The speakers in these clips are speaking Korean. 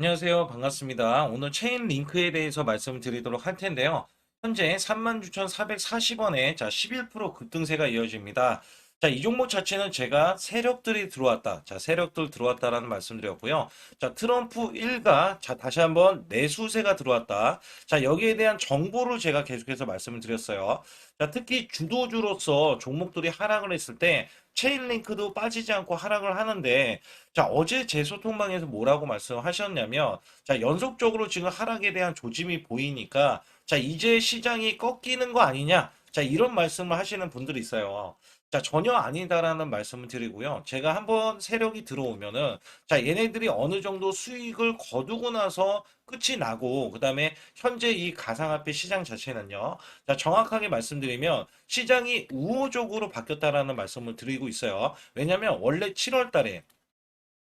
안녕하세요. 반갑습니다. 오늘 체인 링크에 대해서 말씀을 드리도록 할 텐데요. 현재 36,440원에 자, 11% 급등세가 이어집니다. 자, 이 종목 자체는 제가 세력들이 들어왔다. 자, 세력들 들어왔다라는 말씀드렸고요. 자, 트럼프 일가 자, 다시 한번 내수세가 들어왔다. 자, 여기에 대한 정보를 제가 계속해서 말씀을 드렸어요. 자, 특히 주도주로서 종목들이 하락을 했을 때 체인링크도 빠지지 않고 하락을 하는데 자, 어제 제 소통방에서 뭐라고 말씀하셨냐면, 자, 연속적으로 지금 하락에 대한 조짐이 보이니까, 자, 이제 시장이 꺾이는 거 아니냐? 자, 이런 말씀을 하시는 분들이 있어요. 자, 전혀 아니다라는 말씀을 드리고요. 제가 한번 세력이 들어오면은, 자, 얘네들이 어느 정도 수익을 거두고 나서 끝이 나고, 그 다음에 현재 이 가상화폐 시장 자체는요. 자, 정확하게 말씀드리면, 시장이 우호적으로 바뀌었다라는 말씀을 드리고 있어요. 왜냐면 원래 7월 달에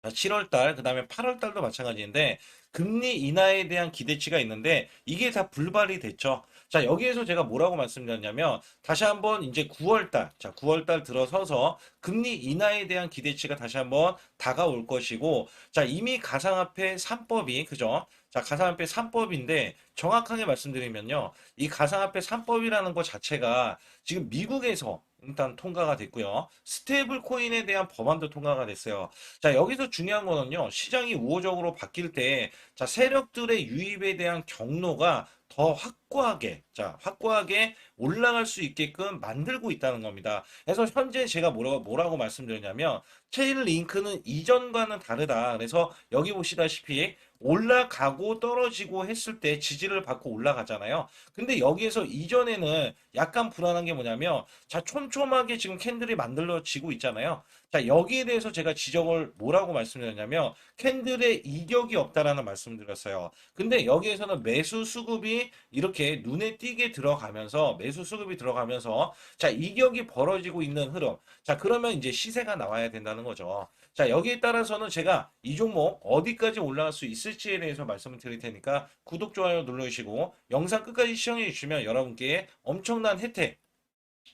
7월 달, 그 다음에 8월 달도 마찬가지인데, 금리 인하에 대한 기대치가 있는데, 이게 다 불발이 됐죠. 자, 여기에서 제가 뭐라고 말씀드렸냐면, 다시 한번 이제 9월 달, 자, 9월 달 들어서서 금리 인하에 대한 기대치가 다시 한번 다가올 것이고, 자, 이미 가상화폐 3법이, 그죠? 자, 가상화폐 3법인데, 정확하게 말씀드리면요, 이 가상화폐 3법이라는 것 자체가 지금 미국에서 일단 통과가 됐고요. 스테이블 코인에 대한 법안도 통과가 됐어요. 자, 여기서 중요한 거는요. 시장이 우호적으로 바뀔 때, 자, 세력들의 유입에 대한 경로가 더 확고하게, 자, 확고하게 올라갈 수 있게끔 만들고 있다는 겁니다. 그래서 현재 제가 뭐라고, 뭐라고 말씀드렸냐면, 체인 링크는 이전과는 다르다. 그래서 여기 보시다시피 올라가고 떨어지고 했을 때 지지를 받고 올라가잖아요. 근데 여기에서 이전에는 약간 불안한 게 뭐냐면, 자, 촘촘하게 지금 캔들이 만들어지고 있잖아요. 자, 여기에 대해서 제가 지적을 뭐라고 말씀드렸냐면, 캔들의 이격이 없다라는 말씀을 드렸어요. 근데 여기에서는 매수 수급이 이렇게 눈에 띄게 들어가면서, 매수 수급이 들어가면서, 자, 이격이 벌어지고 있는 흐름. 자, 그러면 이제 시세가 나와야 된다는 거죠. 자, 여기에 따라서는 제가 이 종목 어디까지 올라갈 수 있을지에 대해서 말씀을 드릴 테니까 구독, 좋아요 눌러주시고 영상 끝까지 시청해 주시면 여러분께 엄청난 혜택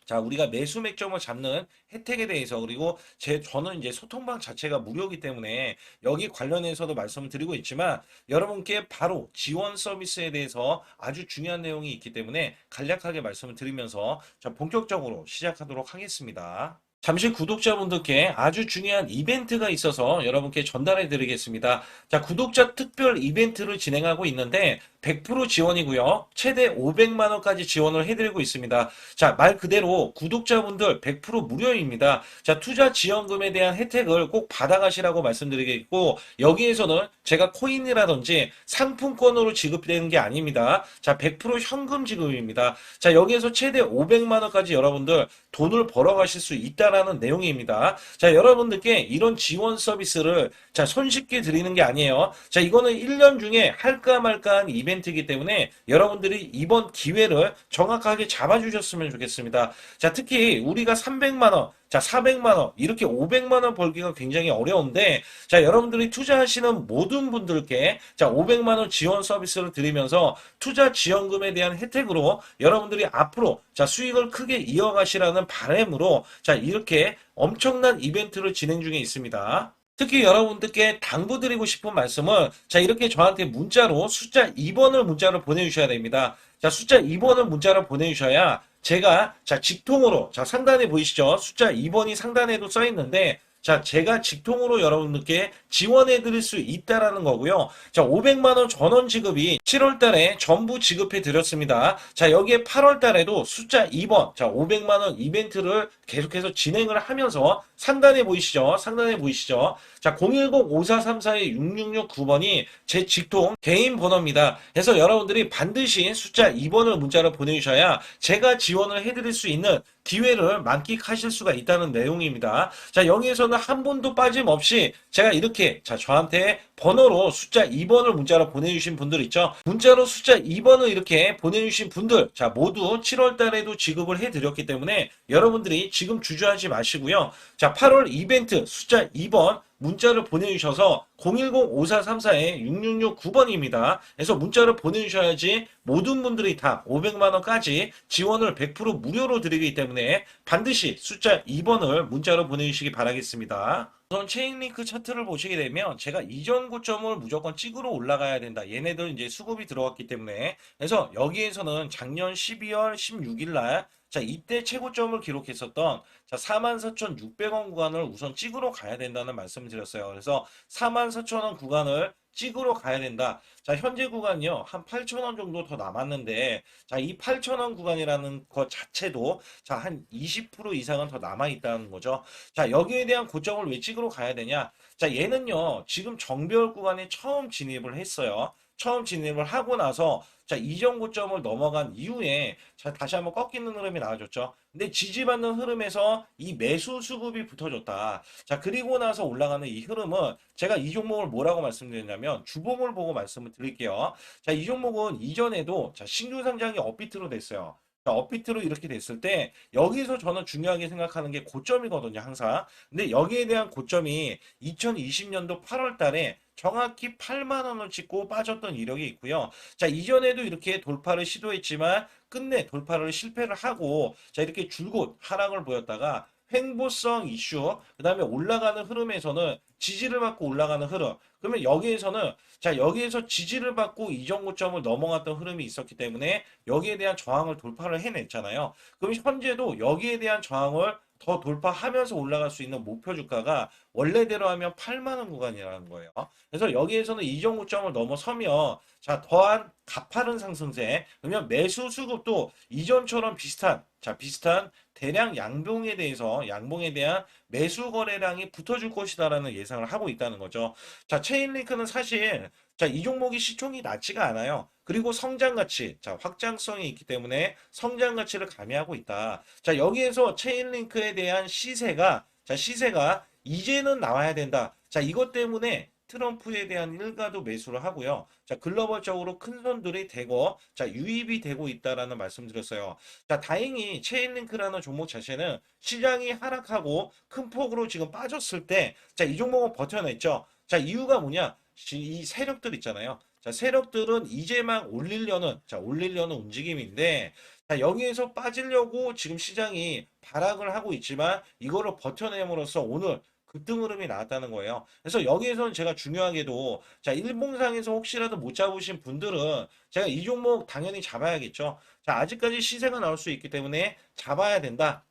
자, 우리가 매수 맥점을 잡는 혜택에 대해서 그리고 제 저는 이제 소통방 자체가 무료이기 때문에 여기 관련해서도 말씀을 드리고 있지만 여러분께 바로 지원 서비스에 대해서 아주 중요한 내용이 있기 때문에 간략하게 말씀을 드리면서 자, 본격적으로 시작하도록 하겠습니다. 잠시 구독자분들께 아주 중요한 이벤트가 있어서 여러분께 전달해 드리겠습니다. 자, 구독자 특별 이벤트를 진행하고 있는데 100% 지원이고요. 최대 500만 원까지 지원을 해 드리고 있습니다. 자, 말 그대로 구독자분들 100% 무료입니다. 자, 투자 지원금에 대한 혜택을 꼭 받아 가시라고 말씀드리겠고 여기에서는 제가 코인이라든지 상품권으로 지급되는 게 아닙니다. 자, 100% 현금 지급입니다. 자, 여기에서 최대 500만 원까지 여러분들 돈을 벌어 가실 수 있다 라는 내용입니다. 자, 여러분들께 이런 지원 서비스를 자, 손쉽게 드리는 게 아니에요. 자, 이거는 1년 중에 할까 말까 한 이벤트이기 때문에 여러분들이 이번 기회를 정확하게 잡아주셨으면 좋겠습니다. 자, 특히 우리가 300만 원, 자, 400만 원, 이렇게 500만 원 벌기가 굉장히 어려운데, 자, 여러분들이 투자하시는 모든 분들께, 자, 500만 원 지원 서비스를 드리면서 투자 지원금에 대한 혜택으로 여러분들이 앞으로, 자, 수익을 크게 이어가시라는 바람으로, 자, 이렇게 엄청난 이벤트를 진행 중에 있습니다. 특히 여러분들께 당부드리고 싶은 말씀은 자 이렇게 저한테 문자로 숫자 2번을 문자로 보내주셔야 됩니다. 자 숫자 2번을 문자로 보내주셔야 제가 자 직통으로 자 상단에 보이시죠? 숫자 2번이 상단에도 써 있는데 자, 제가 직통으로 여러분들께 지원해 드릴 수 있다라는 거고요. 자, 500만 원 전원 지급이 7월 달에 전부 지급해 드렸습니다. 자, 여기에 8월 달에도 숫자 2번, 자, 500만 원 이벤트를 계속해서 진행을 하면서 상단에 보이시죠? 상단에 보이시죠? 자, 010-5434-6669번이 제 직통 개인 번호입니다. 그래서 여러분들이 반드시 숫자 2번을 문자로 보내주셔야 제가 지원을 해드릴 수 있는 기회를 만끽하실 수가 있다는 내용입니다. 자, 여기에서는 한 분도 빠짐없이 제가 이렇게, 자, 저한테 번호로 숫자 2번을 문자로 보내주신 분들 있죠? 문자로 숫자 2번을 이렇게 보내주신 분들, 자, 모두 7월 달에도 지급을 해드렸기 때문에 여러분들이 지금 주저하지 마시고요. 자, 8월 이벤트 숫자 2번 문자를 보내주셔서 010-5434-6669번입니다. 그래서 문자를 보내주셔야지 모든 분들이 다 500만원까지 지원을 100% 무료로 드리기 때문에 반드시 숫자 2번을 문자로 보내주시기 바라겠습니다. 우선 체인링크 차트를 보시게 되면 제가 이전 고점을 무조건 찍으러 올라가야 된다. 얘네들 이제 수급이 들어왔기 때문에 그래서 여기에서는 작년 12월 16일 날 자, 이때 최고점을 기록했었던 자, 44,600원 구간을 우선 찍으러 가야 된다는 말씀을 드렸어요. 그래서 44,000원 구간을 찍으러 가야 된다. 자, 현재 구간이요. 한 8,000원 정도 더 남았는데 자, 이 8,000원 구간이라는 것 자체도 자, 한 20% 이상은 더 남아 있다는 거죠. 자, 여기에 대한 고점을 왜 찍으러 가야 되냐? 자, 얘는요. 지금 정배열 구간에 처음 진입을 했어요. 처음 진입을 하고 나서 자, 이전 고점을 넘어간 이후에 자, 다시 한번 꺾이는 흐름이 나와줬죠. 근데 지지받는 흐름에서 이 매수 수급이 붙어줬다. 자, 그리고 나서 올라가는 이 흐름은 제가 이 종목을 뭐라고 말씀드렸냐면 주봉을 보고 말씀을 드릴게요. 자, 이 종목은 이전에도 자, 신규 상장이 업비트로 됐어요. 자, 업비트로 이렇게 됐을 때 여기서 저는 중요하게 생각하는 게 고점이거든요, 항상. 근데 여기에 대한 고점이 2020년도 8월 달에 정확히 8만 원을 찍고 빠졌던 이력이 있고요. 자, 이전에도 이렇게 돌파를 시도했지만 끝내 돌파를 실패를 하고 자, 이렇게 줄곧 하락을 보였다가 횡보성 이슈, 그 다음에 올라가는 흐름에서는 지지를 받고 올라가는 흐름. 그러면 여기에서는 자, 여기에서 지지를 받고 이전 고점을 넘어갔던 흐름이 있었기 때문에 여기에 대한 저항을 돌파를 해냈잖아요. 그럼 현재도 여기에 대한 저항을 더 돌파하면서 올라갈 수 있는 목표 주가가 원래대로 하면 8만 원 구간이라는 거예요. 그래서 여기에서는 이전 고점을 넘어서면 자, 더한 가파른 상승세. 그러면 매수 수급도 이전처럼 비슷한 자, 비슷한 대량 양봉에 대해서 양봉에 대한 매수 거래량이 붙어줄 것이다라는 예상을 하고 있다는 거죠. 자, 체인링크는 사실 자, 이 종목이 시총이 낮지가 않아요. 그리고 성장 가치, 자, 확장성이 있기 때문에 성장 가치를 가미하고 있다. 자, 여기에서 체인링크에 대한 시세가 자, 시세가 이제는 나와야 된다. 자, 이것 때문에 트럼프에 대한 일가도 매수를 하고요. 자, 글로벌적으로 큰 손들이 되고, 자, 유입이 되고 있다라는 말씀 드렸어요. 자, 다행히 체인링크라는 종목 자체는 시장이 하락하고 큰 폭으로 지금 빠졌을 때, 자, 이 종목은 버텨냈죠. 자, 이유가 뭐냐? 시- 이 세력들 있잖아요. 자, 세력들은 이제 막 올리려는, 자, 올리려는 움직임인데, 자, 여기에서 빠지려고 지금 시장이 발악을 하고 있지만, 이거를 버텨냄으로써 오늘 급등 흐름이 나왔다는 거예요. 그래서 여기에서는 제가 중요하게도, 자, 일봉상에서 혹시라도 못 잡으신 분들은 제가 이 종목 당연히 잡아야겠죠. 자, 아직까지 시세가 나올 수 있기 때문에 잡아야 된다.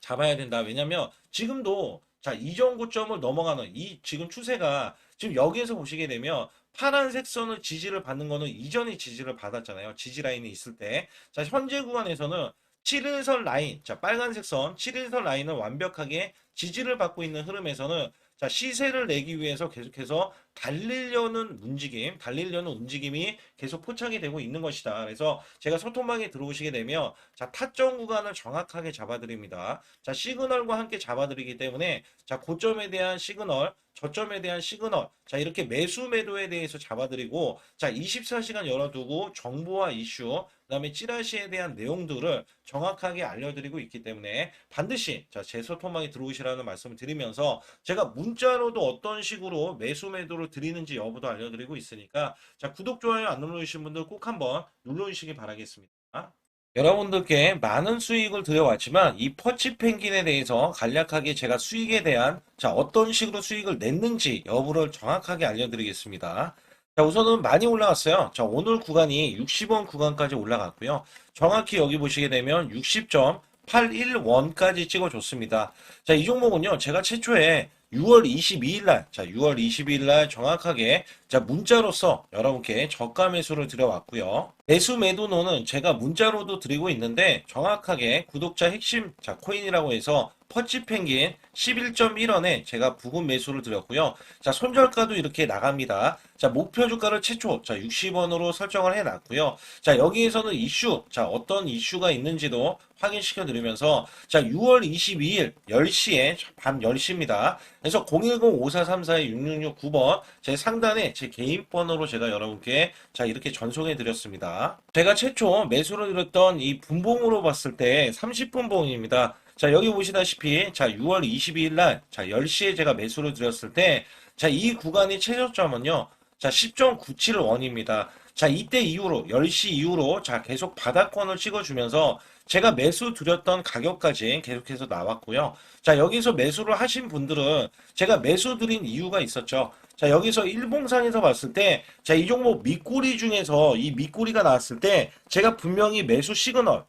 잡아야 된다. 왜냐면 지금도 자, 이전 고점을 넘어가는 이 지금 추세가 지금 여기에서 보시게 되면 파란색 선을 지지를 받는 거는 이전에 지지를 받았잖아요. 지지 라인이 있을 때. 자, 현재 구간에서는 7일선 라인, 자, 빨간색 선, 7일선 라인을 완벽하게 지지를 받고 있는 흐름에서는 자, 시세를 내기 위해서 계속해서 달리려는 움직임, 달리려는 움직임이 계속 포착이 되고 있는 것이다. 그래서 제가 소통방에 들어오시게 되면 자, 타점 구간을 정확하게 잡아드립니다. 자, 시그널과 함께 잡아드리기 때문에 자, 고점에 대한 시그널, 저점에 대한 시그널, 자, 이렇게 매수 매도에 대해서 잡아드리고 자, 24시간 열어두고 정보와 이슈, 그 다음에 찌라시에 대한 내용들을 정확하게 알려드리고 있기 때문에 반드시 자, 제 소통방에 들어오시라는 말씀을 드리면서 제가 문자로도 어떤 식으로 매수 매도를 드리는지 여부도 알려드리고 있으니까 자, 구독, 좋아요 안 눌러주신 분들 꼭 한번 눌러주시기 바라겠습니다. 여러분들께 많은 수익을 들여왔지만 이 퍼치 펭귄에 대해서 간략하게 제가 수익에 대한 자 어떤 식으로 수익을 냈는지 여부를 정확하게 알려드리겠습니다. 자 우선은 많이 올라갔어요. 자 오늘 구간이 60원 구간까지 올라갔고요. 정확히 여기 보시게 되면 60.81원까지 찍어줬습니다. 자 이 종목은요 제가 최초에 6월 22일 날, 자 6월 22일 날 정확하게 자 문자로서 여러분께 저가 매수를 드려왔고요. 매수 매도노는 제가 문자로도 드리고 있는데 정확하게 구독자 핵심 자 코인이라고 해서 퍼치 펭귄 11.1원에 제가 부분 매수를 드렸고요. 자 손절가도 이렇게 나갑니다. 자 목표 주가를 최초 자 60원으로 설정을 해 놨고요. 자 여기에서는 이슈 자 어떤 이슈가 있는지도 확인시켜 드리면서 자 6월 22일 10시에 밤 10시입니다. 그래서 010-5434-6669번 제 상단에 제 개인 번호로 제가 여러분께 자 이렇게 전송해 드렸습니다. 제가 최초 매수를 드렸던 이 분봉으로 봤을 때 30분봉입니다. 자 여기 보시다시피 자 6월 22일 날 자 10시에 제가 매수를 드렸을 때 자 이 구간의 최저점은요 자 10.97원입니다. 자, 이때 이후로 10시 이후로 자, 계속 바닥권을 찍어주면서 제가 매수 드렸던 가격까지 계속해서 나왔고요. 자, 여기서 매수를 하신 분들은 제가 매수 드린 이유가 있었죠. 자, 여기서 일봉상에서 봤을 때, 자, 이 종목 밑꼬리 중에서 이 밑꼬리가 나왔을 때, 제가 분명히 매수 시그널,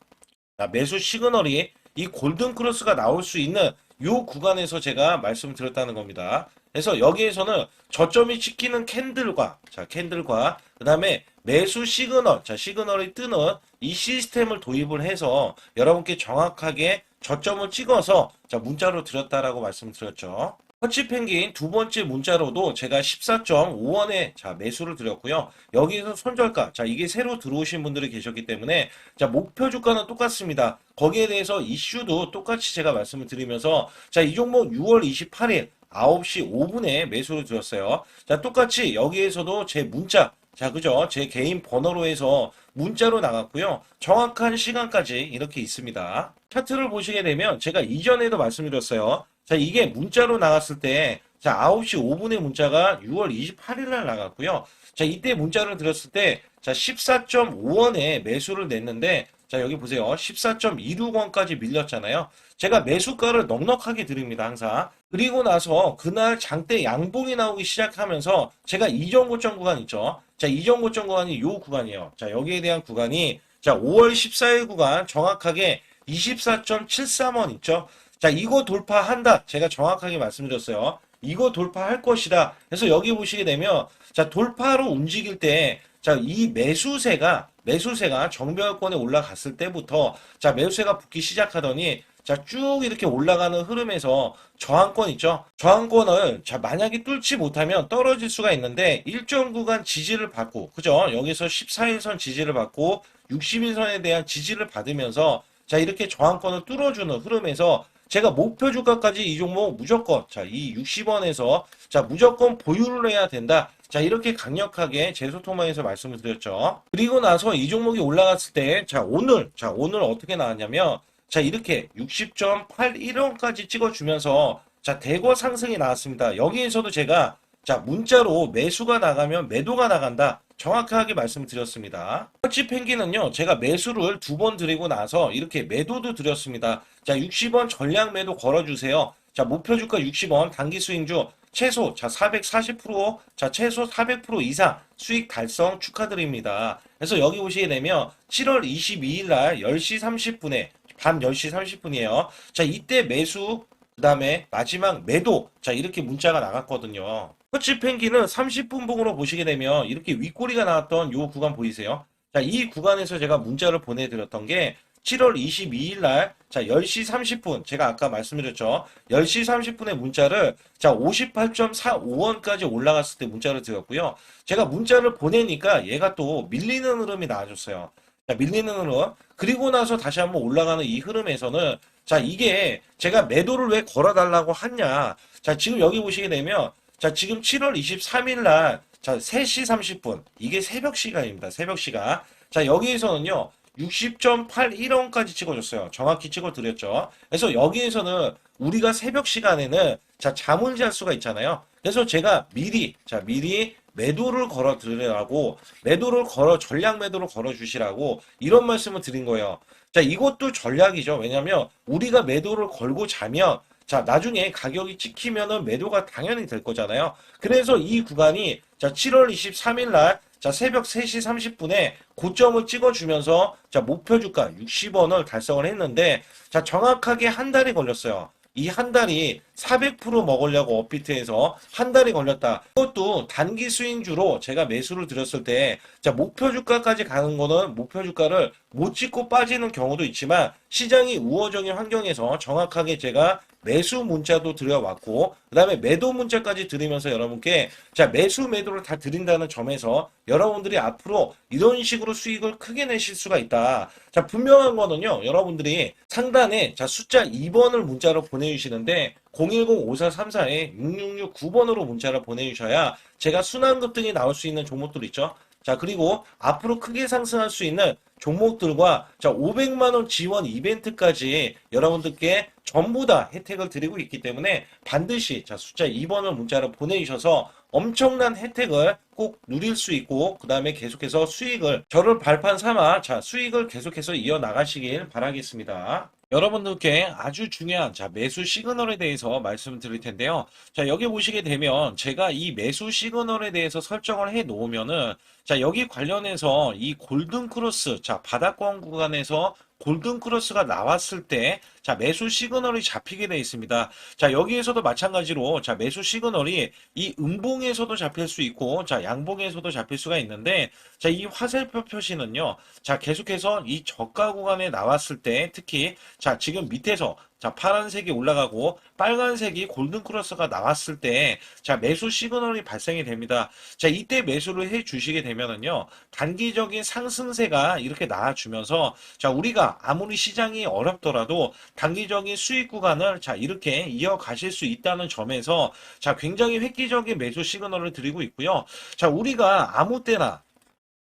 자, 매수 시그널이 이 골든 크로스가 나올 수 있는 요 구간에서 제가 말씀드렸다는 겁니다. 그래서 여기에서는 저점이 찍히는 캔들과, 자, 캔들과, 그 다음에 매수 시그널, 자, 시그널이 뜨는 이 시스템을 도입을 해서 여러분께 정확하게 저점을 찍어서 자, 문자로 드렸다라고 말씀드렸죠. 터치 펭귄 두 번째 문자로도 제가 14.5원에 자, 매수를 드렸고요. 여기에서 손절가, 자, 이게 새로 들어오신 분들이 계셨기 때문에 자, 목표 주가는 똑같습니다. 거기에 대해서 이슈도 똑같이 제가 말씀을 드리면서 자, 이 종목 6월 28일 9시 5분에 매수를 드렸어요. 자, 똑같이 여기에서도 제 문자, 자, 그죠? 제 개인 번호로 해서 문자로 나갔고요. 정확한 시간까지 이렇게 있습니다. 차트를 보시게 되면 제가 이전에도 말씀드렸어요. 자, 이게 문자로 나갔을 때, 자, 9시 5분에 문자가 6월 28일 날 나갔고요. 자, 이때 문자를 드렸을 때, 자, 14.5원에 매수를 냈는데, 자, 여기 보세요. 14.26원까지 밀렸잖아요. 제가 매수가를 넉넉하게 드립니다, 항상. 그리고 나서 그날 장대 양봉이 나오기 시작하면서 제가 이전 고점 구간 있죠. 자, 이전 고점 구간이 요 구간이에요. 자, 여기에 대한 구간이 자, 5월 14일 구간 정확하게 24.73원 있죠. 자, 이거 돌파한다. 제가 정확하게 말씀드렸어요. 이거 돌파할 것이다. 그래서 여기 보시게 되면 자, 돌파로 움직일 때 자, 이 매수세가 매수세가 정배열권에 올라갔을 때부터 자, 매수세가 붙기 시작하더니 자, 쭉 이렇게 올라가는 흐름에서 저항권 있죠? 저항권을 자, 만약에 뚫지 못하면 떨어질 수가 있는데 일정 구간 지지를 받고 그죠? 여기서 14일선 지지를 받고 60일선에 대한 지지를 받으면서 자, 이렇게 저항권을 뚫어주는 흐름에서 제가 목표 주가까지 이 종목 무조건 자, 이 60원에서 자, 무조건 보유를 해야 된다. 자, 이렇게 강력하게 제 소통망에서 말씀을 드렸죠. 그리고 나서 이 종목이 올라갔을 때, 자, 오늘, 자, 오늘 어떻게 나왔냐면, 자, 이렇게 60.81원까지 찍어주면서, 자, 대거 상승이 나왔습니다. 여기에서도 제가, 자, 문자로 매수가 나가면 매도가 나간다. 정확하게 말씀드렸습니다. 터치 펭귄은요, 제가 매수를 두 번 드리고 나서 이렇게 매도도 드렸습니다. 자, 60원 전량 매도 걸어주세요. 자, 목표 주가 60원, 단기 수익주 최소, 자, 440%, 자, 최소 400% 이상 수익 달성 축하드립니다. 그래서 여기 보시게 되면 7월 22일 날 10시 30분에, 밤 10시 30분이에요. 자, 이때 매수, 그 다음에 마지막 매도, 자, 이렇게 문자가 나갔거든요. 터치 펭귄은 30분 봉으로 보시게 되면 이렇게 윗꼬리가 나왔던 요 구간 보이세요? 자, 이 구간에서 제가 문자를 보내드렸던 게 7월 22일 날, 자, 10시 30분, 제가 아까 말씀드렸죠. 10시 30분에 문자를, 자, 58.45원까지 올라갔을 때 문자를 드렸고요. 제가 문자를 보내니까 얘가 또 밀리는 흐름이 나와줬어요. 자, 밀리는 흐름. 그리고 나서 다시 한번 올라가는 이 흐름에서는, 자, 이게 제가 매도를 왜 걸어달라고 하냐. 자, 지금 여기 보시게 되면, 자, 지금 7월 23일 날, 자, 3시 30분. 이게 새벽 시간입니다. 새벽 시간. 자, 여기에서는요, 60.81원까지 찍어줬어요. 정확히 찍어드렸죠. 그래서 여기에서는 우리가 새벽 시간에는 자, 잠을 잘 수가 있잖아요. 그래서 제가 미리, 자, 미리 매도를 걸어 드리라고, 매도를 걸어, 전략 매도를 걸어 주시라고 이런 말씀을 드린 거예요. 자, 이것도 전략이죠. 왜냐면 우리가 매도를 걸고 자면 자, 나중에 가격이 찍히면은 매도가 당연히 될 거잖아요. 그래서 이 구간이 자, 7월 23일 날 자, 새벽 3시 30분에 고점을 찍어주면서 자, 목표 주가 60원을 달성을 했는데 자, 정확하게 한 달이 걸렸어요. 이 한 달이 400% 먹으려고 업비트해서 한 달이 걸렸다. 그것도 단기 수익주로 제가 매수를 드렸을 때, 자, 목표 주가까지 가는 거는 목표 주가를 못 찍고 빠지는 경우도 있지만 시장이 우호적인 환경에서 정확하게 제가 매수 문자도 드려왔고, 그 다음에 매도 문자까지 드리면서 여러분께, 자, 매수 매도를 다 드린다는 점에서 여러분들이 앞으로 이런 식으로 수익을 크게 내실 수가 있다. 자, 분명한 거는요, 여러분들이 상단에, 자, 숫자 2번을 문자로 보내주시는데, 010-5434에 6669번으로 문자를 보내주셔야 제가 순환급 등이 나올 수 있는 종목들 있죠? 자, 그리고 앞으로 크게 상승할 수 있는 종목들과 자, 500만 원 지원 이벤트까지 여러분들께 전부 다 혜택을 드리고 있기 때문에 반드시 자, 숫자 2번을 문자로 보내주셔서 엄청난 혜택을 꼭 누릴 수 있고 그 다음에 계속해서 수익을 저를 발판 삼아 자, 수익을 계속해서 이어 나가시길 바라겠습니다. 여러분들께 아주 중요한 자 매수 시그널에 대해서 말씀드릴 텐데요. 자 여기 보시게 되면 제가 이 매수 시그널에 대해서 설정을 해 놓으면은 자 여기 관련해서 이 골든 크로스 자 바닥권 구간에서 골든 크로스가 나왔을 때 자 매수 시그널이 잡히게 되어 있습니다. 자 여기에서도 마찬가지로 자 매수 시그널이 이 음봉에서도 잡힐 수 있고 자 양봉에서도 잡힐 수가 있는데 자 이 화살표 표시는요. 자 계속해서 이 저가 구간에 나왔을 때 특히 자 지금 밑에서 자 파란색이 올라가고 빨간색이 골든 크로스가 나왔을 때 자 매수 시그널이 발생이 됩니다. 자 이때 매수를 해 주시게 되면은요. 단기적인 상승세가 이렇게 나와 주면서 자 우리가 아무리 시장이 어렵더라도 단기적인 수익 구간을 자 이렇게 이어 가실 수 있다는 점에서 자 굉장히 획기적인 매수 시그널을 드리고 있고요. 자 우리가 아무 때나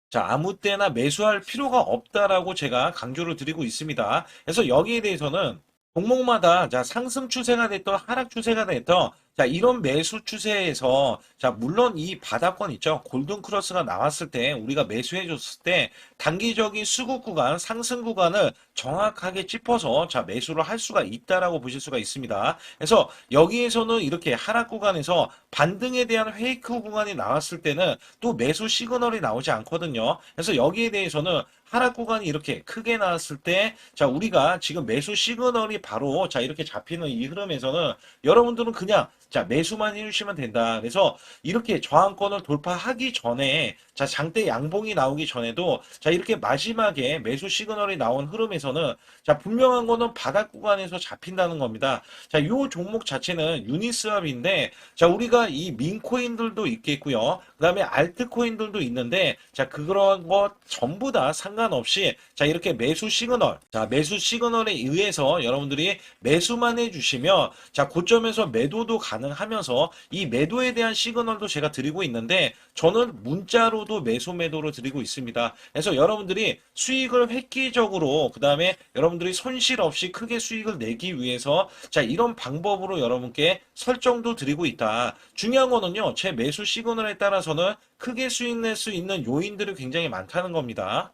자, 아무 때나 매수할 필요가 없다라고 제가 강조를 드리고 있습니다. 그래서 여기에 대해서는 종목마다 자, 상승 추세가 됐던 하락 추세가 됐던 자, 이런 매수 추세에서 자, 물론 이 바닥권 있죠. 골든 크로스가 나왔을 때 우리가 매수해 줬을 때 단기적인 수급 구간, 상승 구간을 정확하게 짚어서 자, 매수를 할 수가 있다라고 보실 수가 있습니다. 그래서 여기에서는 이렇게 하락 구간에서 반등에 대한 페이크 구간이 나왔을 때는 또 매수 시그널이 나오지 않거든요. 그래서 여기에 대해서는 하락 구간이 이렇게 크게 나왔을 때, 자, 우리가 지금 매수 시그널이 바로, 자, 이렇게 잡히는 이 흐름에서는 여러분들은 그냥, 자, 매수만 해주시면 된다. 그래서 이렇게 저항권을 돌파하기 전에, 자, 장대 양봉이 나오기 전에도, 자, 이렇게 마지막에 매수 시그널이 나온 흐름에서는, 자, 분명한 거는 바닥 구간에서 잡힌다는 겁니다. 자, 요 종목 자체는 유니스왑인데, 자, 우리가 이 민코인들도 있겠고요. 그 다음에 알트코인들도 있는데, 자, 그런 것 전부 다 상관없이, 자, 이렇게 매수 시그널, 자, 매수 시그널에 의해서 여러분들이 매수만 해 주시면, 자, 고점에서 매도도 가 능하면서, 이 매도에 대한 시그널도 제가 드리고 있는데, 저는 문자로도 매수 매도를 드리고 있습니다. 그래서 여러분들이 수익을 획기적으로, 그 다음에 여러분들이 손실 없이 크게 수익을 내기 위해서, 자, 이런 방법으로 여러분께 설정도 드리고 있다. 중요한 거는요, 제 매수 시그널에 따라서는 크게 수익 낼 수 있는 요인들이 굉장히 많다는 겁니다.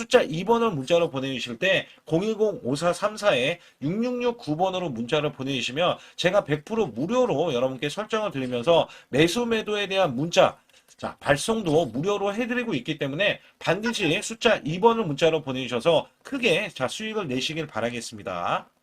숫자 2번을 문자로 보내주실 때 010-5434에 6669번으로 문자를 보내주시면 제가 100% 무료로 여러분께 설정을 드리면서 매수 매도에 대한 문자 자, 발송도 무료로 해드리고 있기 때문에 반드시 숫자 2번을 문자로 보내주셔서 크게 자, 수익을 내시길 바라겠습니다.